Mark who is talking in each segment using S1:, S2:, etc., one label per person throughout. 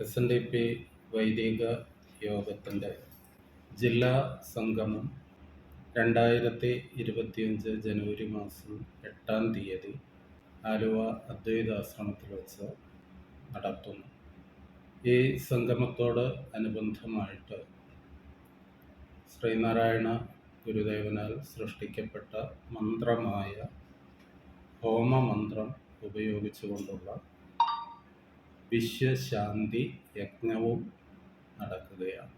S1: S N D P വൈദിക യോഗത്തിന്റെ ജില്ലാ സംഗമം രണ്ടായിരത്തി ഇരുപത്തിയഞ്ച് ജനുവരി മാസം എട്ടാം തീയതി ആലുവ അദ്വൈതാശ്രമത്തിൽ വെച്ച് നടത്തുന്നു. ഈ സംഗമത്തോട് അനുബന്ധമായിട്ട് ശ്രീനാരായണ ഗുരുദേവനാൽ സൃഷ്ടിക്കപ്പെട്ട മന്ത്രമായ ഹോമമന്ത്രം ഉപയോഗിച്ചുകൊണ്ടുള്ള വിശ്വശാന്തി യജ്ഞവും നടക്കുകയാണ്.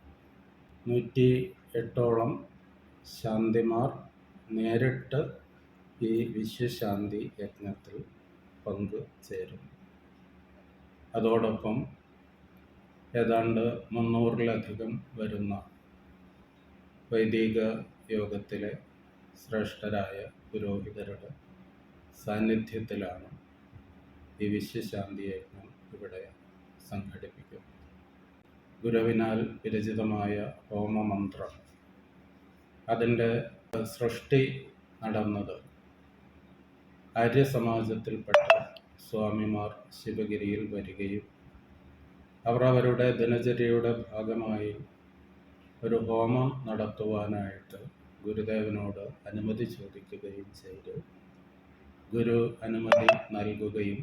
S1: നൂറ്റി എട്ടോളം ശാന്തിമാർ നേരിട്ട് ഈ വിശ്വശാന്തി യജ്ഞത്തിൽ പങ്കുചേരും. അതോടൊപ്പം ഏതാണ്ട് മുന്നൂറിലധികം വരുന്ന വൈദിക യോഗത്തിലെ ശ്രേഷ്ഠരായ പുരോഹിതരുടെ സാന്നിധ്യത്തിലാണ് ഈ വിശ്വശാന്തി യജ്ഞം ഇവിടെ സംഘടിപ്പിക്കും. ഗുരുവിനാൽ വിരചിതമായ ഹോമമന്ത്രം. അതിന്റെ സൃഷ്ടി നടന്നത് ആര്യസമാജത്തിൽപ്പെട്ട സ്വാമിമാർ ശിവഗിരിയിൽ വരികയും അവർ അവരുടെ ദിനചര്യയുടെ ഭാഗമായി ഒരു ഹോമം നടത്തുവാനായിട്ട് ഗുരുദേവനോട് അനുമതി ചോദിക്കുകയും ചെയ്തു. ഗുരു അനുമതി നൽകുകയും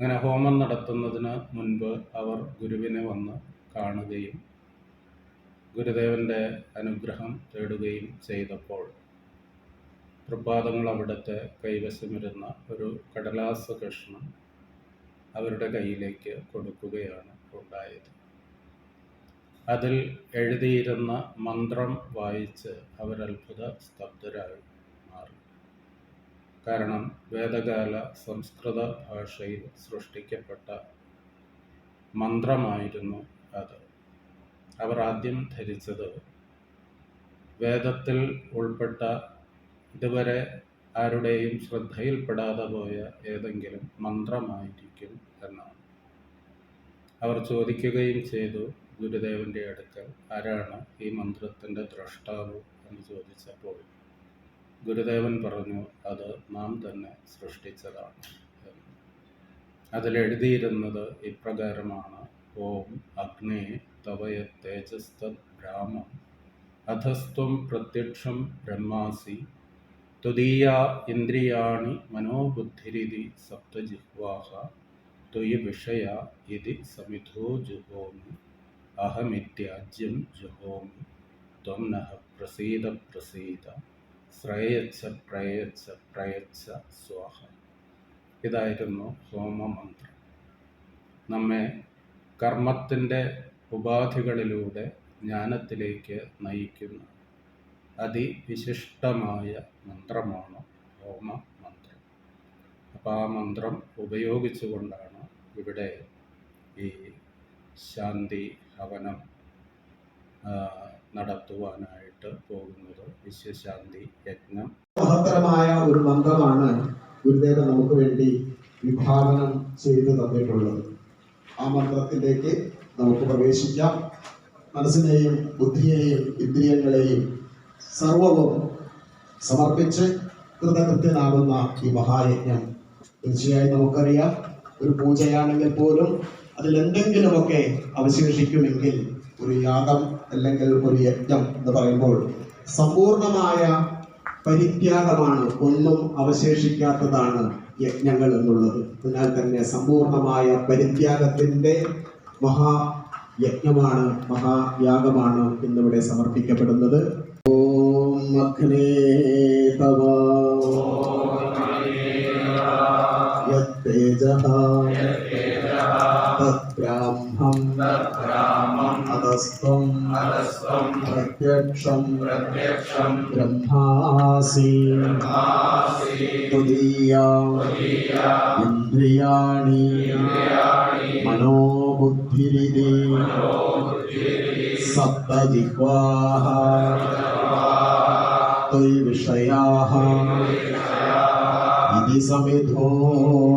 S1: അങ്ങനെ ഹോമം നടത്തുന്നതിന് മുൻപ് അവർ ഗുരുവിനെ വന്ന് കാണുകയും ഗുരുദേവന്റെ അനുഗ്രഹം തേടുകയും ചെയ്തപ്പോൾ തൃപ്പാദങ്ങൾ അവിടുത്തെ കൈവശമിരുന്ന ഒരു കടലാസ കഷ്ണം അവരുടെ കയ്യിലേക്ക് കൊടുക്കുകയാണ് ഉണ്ടായത്. അതിൽ എഴുതിയിരുന്ന മന്ത്രം വായിച്ച് അവരത്ഭുത സ്തബ്ധരായി. കാരണം വേദകാല സംസ്കൃത ഭാഷയിൽ സൃഷ്ടിക്കപ്പെട്ട മന്ത്രമായിരുന്നു അത്. അവർ ആദ്യം ധരിച്ചത് വേദത്തിൽ ഉൾപ്പെട്ട ഇതുവരെ ആരുടെയും ശ്രദ്ധയിൽപ്പെടാതെ പോയ ഏതെങ്കിലും മന്ത്രമായിരിക്കും എന്നാണ്. അവർ ചോദിക്കുകയും ചെയ്തു ഗുരുദേവന്റെ അടുക്കൽ ആരാണ് ഈ മന്ത്രത്തിന്റെ ദ്രഷ്ടാവ്? എന്ന് ചോദിച്ചപ്പോൾ ഗുരുദേവൻ പറഞ്ഞു അത് നാം തന്നെ സൃഷ്ടിച്ചതാണ്. അതിലെഴുതിയിരുന്നത് ഇപ്രകാരമാണ്. ഓം അഗ്നേ തവയ തേജസ്തത് ബ്രാഹ്മം അധസ്ത്വം പ്രത്യക്ഷം ബ്രഹ്മാസി തുദീയ ഇന്ദ്രിയാണി മനോബുദ്ധിരിതി സപ്തജിഹ്വാഹ ത്വയി വിഷയ ഇതി സമിധോ ജുഹോമി അഹമിത്യാജ്യം ജുഹോമി ത്വം നഹ പ്രസീത പ്രസീത ശ്രേയച്ച പ്രയച്ഛ പ്രയച്ഛ സ്വാഹ. ഇതായിരുന്നു ഹോമമന്ത്രം. നമ്മെ കർമ്മത്തിന്റെ ഉപാധികളിലൂടെ ജ്ഞാനത്തിലേക്ക് നയിക്കുന്ന അതിവിശിഷ്ടമായ മന്ത്രമാണ് ഹോമ മന്ത്രം അപ്പോൾ ആ മന്ത്രം ഉപയോഗിച്ചുകൊണ്ടാണ് ഇവിടെ ഈ ശാന്തി ഹവനം നടത്തുവാനായിട്ട് പോകുന്നത്. വിശ്വശാന്തി യജ്ഞം.
S2: മഹത്തരമായ ഒരു മന്ത്രമാണ് ഗുരുദേവൻ നമുക്ക് വേണ്ടി വിഭാവനം ചെയ്തു തന്നിട്ടുള്ളത്. ആ മന്ത്രത്തിലേക്ക് നമുക്ക് പ്രവേശിക്കാം. മനസ്സിനെയും ബുദ്ധിയെയും ഇന്ദ്രിയങ്ങളെയും സർവവും സമർപ്പിച്ച് കൃതകൃത്യനാകുന്ന ഈ മഹായജ്ഞം. തീർച്ചയായും നമുക്കറിയാം. ഒരു പൂജയാണെങ്കിൽ പോലും അതിൽ എന്തെങ്കിലുമൊക്കെ അവശേഷിക്കുമെങ്കിൽ ഒരു യാഗം അല്ലെങ്കിൽ ഒരു യജ്ഞം എന്ന് പറയുമ്പോൾ സമ്പൂർണമായ പരിത്യാഗമാണ് ഒന്നും അവശേഷിക്കാത്തതാണ് യജ്ഞങ്ങൾ എന്നുള്ളത്. അതിനാൽ തന്നെ സമ്പൂർണമായ പരിത്യാഗത്തിന്റെ മഹാ യജ്ഞമാണ് മഹായാഗമാണ് ഇന്നിവിടെ സമർപ്പിക്കപ്പെടുന്നത്. ഓം അഗ്നേ തവ. യത്തേജഃ അധസ്ത്വം പ്രത്യക്ഷം ബ്രഹ്മാസി തുദീയ ഇന്ദ്രിയാണി മനോബുദ്ധിരിതി സപ്തജിഹ്വാः ത്വയി വിഷയാः ഇതി സമിധോ ജുഹോമി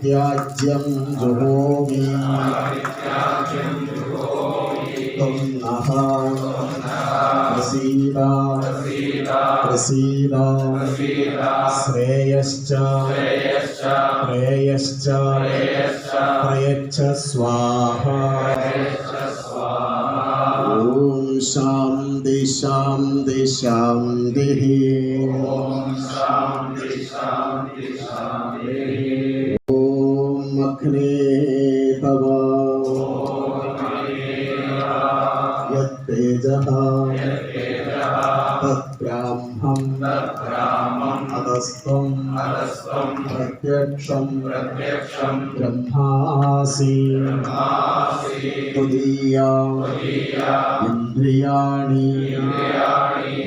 S2: അഹമിത്യാജ്യം ജുഹോമി. ത്വം നഃ പ്രസീദ. പ്രസീദ. ശ്രേയശ്ച. പ്രേയശ്ച. പ്രയച്ഛ സ്വാഹ. ഓം ശാന്തി ശാന്തി ശാന്തി ഓം അഗ്നേ തവ യത്തേജഃ തദ്ബ്രാഹ്മം അതസ്ത്വം പ്രത്യക്ഷം ബ്രഹ്മാസി തുദീയ ഇന്ദ്രിയാണി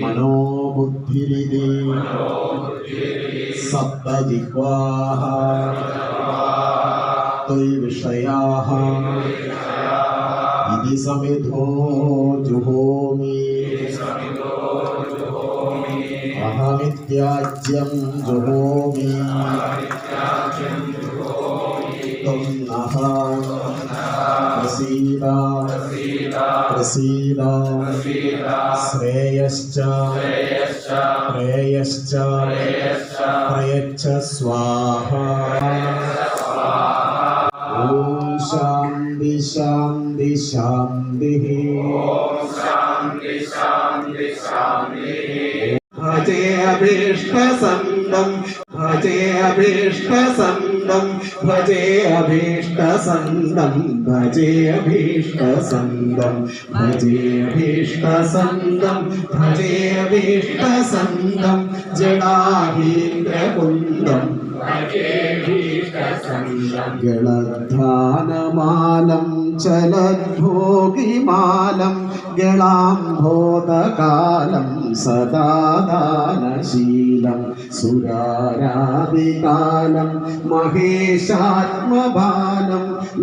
S2: മനോബുദ്ധിരിതി സപ്തജിഹ്വാः ത്വയി വിഷയാः ഇതി സമിധോ ജുഹോമി അഹമിത്യാജ്യം ജുഹോമി ത്വം നഃ പ്രസീദ പ്രസീദ ശ്രേയശ്ച പ്രേയശ്ച പ്രയച്ഛ സ്വാഹ ഓം ശാന്തി ശാന്തി ഭജേ അഭീഷ്ടസന്തം ഭജേ അഭീഷ്ടസന്തം ഭജേ भजे ഭജേ അഭീഷ്ടസന്തം ഭജേ അഭീഷ്ടസന്തം ഭജേ അഭീഷ്ടസന്തം ജടാഭീന്ദ്രകുന്ദം ഗളധാനമാലം ചലദ്ഭോഗിമാലം ഗളാംബോധകാലം സദാദാനശീലം സുരാരാതികാലം മഹേശാത്മബാലം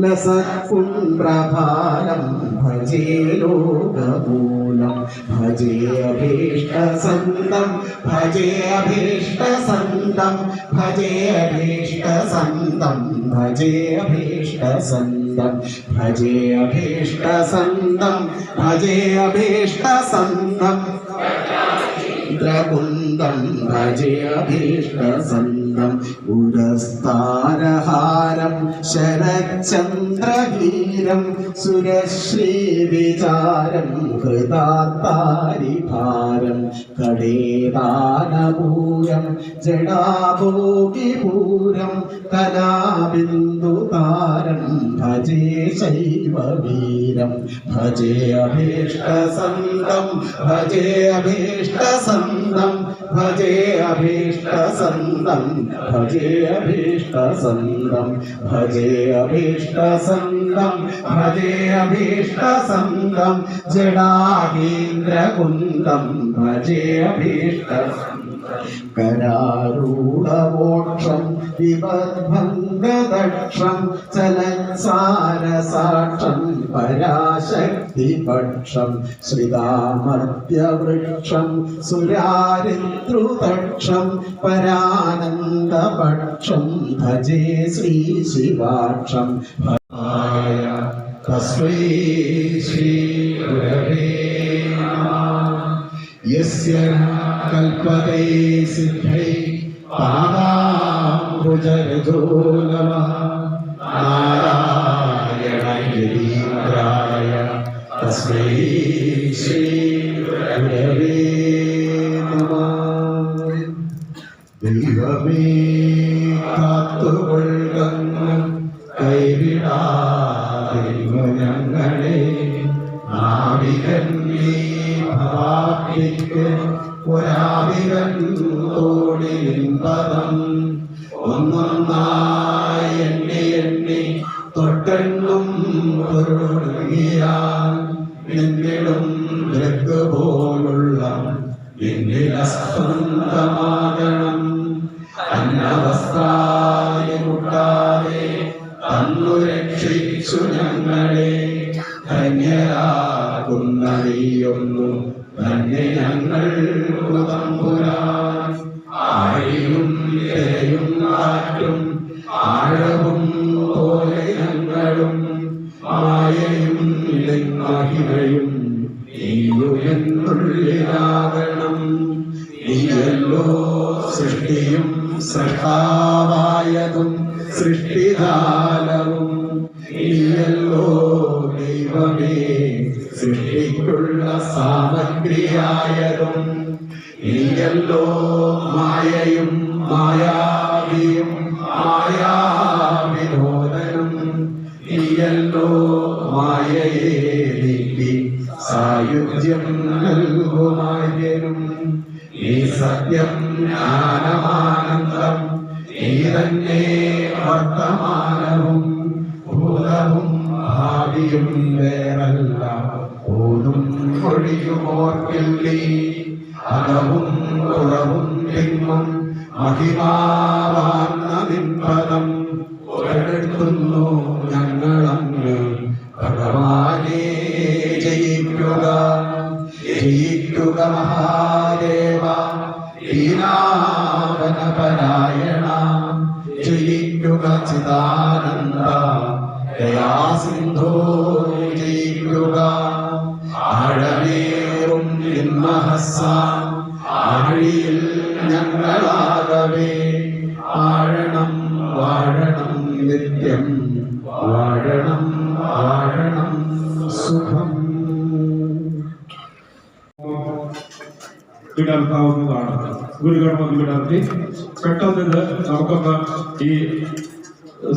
S2: ലസത്പുണ്ട്രഭാലം ഭജേ ലോകമൂലം. ഭജേ അഭീഷ്ടസന്തം ഭജേ അഭീഷ്ടസന്തം ഭജേ അഭീഷ്ടസന്തം ഭജേ അഭീഷ്ടസന്തം ഭജേ അഭീഷ്ടസന്തം ഭജേ അഭീഷ്ടസന്തം ഇന്ദ്രകുന്ദം ഭജേ അഭീഷ്ടസന്തം പുരസ്താരഹാരം ശരചന്ദ്രഹീരം സുരശ്രീവിചാരം ഹൃദാത്താരിഭാരം കടേദാനപൂരം ജടാഭോഗിപൂരം കലാബിന്ദുതാരം ഭജേ ശൈവവീരം ഭജേ അഭീഷ്ടസന്തം ഭജേ അഭീഷ്ടസന്തം ഭജേ അഭീഷ്ടസന്തം भजे अभीष्टसन्दं भजे अभीष्टसन्दं भजे अभीष्टसन्दं सङ्गम् भजे अभीष्टम् കരാരൂഢമോക്ഷം വിവദ്ഭംഗദക്ഷം ചലസാരസാക്ഷം പരാശക്തിപക്ഷം ശ്രിതാമർത്യവൃക്ഷം സുരാരിദ്രുതക്ഷം പരാനന്ദപക്ഷം ഭജേ ശ്രീശിവാക്ഷം ഭയ തസ്മൈ ശ്രീ ഗുരവേ. यस्य कल्पते सिद्धै पादाम्बुजरजो नमः। नारायणाय दीन्द्राय എന്നിലസ്പന്ദമാകണം അന്നവസ്ത്രായി മുട്ടാതെ തന്നു രക്ഷിച്ചു ഞങ്ങളെ. ധന്യരാകുന്നറിയൊന്നു തന്നെ ഞങ്ങൾ തമ്പുരാൻ ആഴിയും ഇരയും കാറ്റും ആഴവും പോലെ ഞങ്ങളും. മായയും മഹിമയും നീയല്ലോ സൃഷ്ടിയും സൃഷ്ടാവായതും സൃഷ്ടിദാനവും നീയല്ലോ ദൈവമേ സൃഷ്ടിക്കുള്ള സാമഗ്രിയായതും. നീയല്ലോ മായയും മായാവിയും മായാ വിനോദനും നീയല്ലോ മായയെ നീക്കി സായുജ്യം നൽകുമാ സത്യം ജ്ഞാനമാനന്ദം നീ തന്നെ വർത്തമാനവും ഭൂതവും ഭാവിയും വേറല്ല. ഓതും ഒഴിയുമോർക്കില്ലീ അകവും കുറവും തിങ്ങും മഹിമാവാർന്ന നിൻപദം ഒരെടുത്തുന്നു ഞങ്ങളങ്ങ്. ഭഗവാനെ ജയിക്കുക ജയിക്കുക മഹാദേവ. ദീനാവനപരായണ ജയിക്കുക ചിദാനന്ദ ദയാസിന്ധോ ജയിക്കുക. ആഴമേറും നിന്മഹസ ആഴിയിൽ ഞങ്ങളാകവേ. ആഴണം വാഴണം നിത്യം. വാഴണം വാഴണം സുഖം.
S3: വിടർത്താവുന്നതാണ് ഗുരുഗണപതി വിടർത്തി പെട്ടെന്ന് നമുക്കൊന്ന് ഈ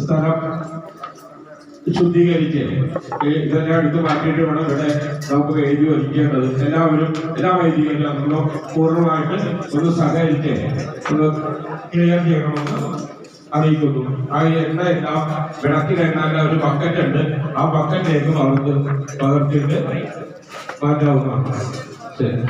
S3: സ്ഥലം ശുദ്ധീകരിച്ച് ഇതെല്ലാം എടുത്ത് മാറ്റിയിട്ട് വേണം ഇവിടെ നമുക്ക് എഴുതി വഹിക്കേണ്ടത് എല്ലാവരും എല്ലാ വൈദികരും നമ്മൾ പൂർണമായിട്ട് ഒന്ന് സഹകരിച്ച് ഒന്ന് ക്ലിയർ ചെയ്യണമെന്ന് അറിയിക്കുന്നു. ആ എണ്ണ എല്ലാം വിളക്കിലെണ്ണ ഒരു ബക്കറ്റ് ഉണ്ട്. ആ ബക്കറ്റിലേക്ക് വളർന്ന് പകർത്തിയിട്ട് മാറ്റാവുന്നതാണ്. ശരി.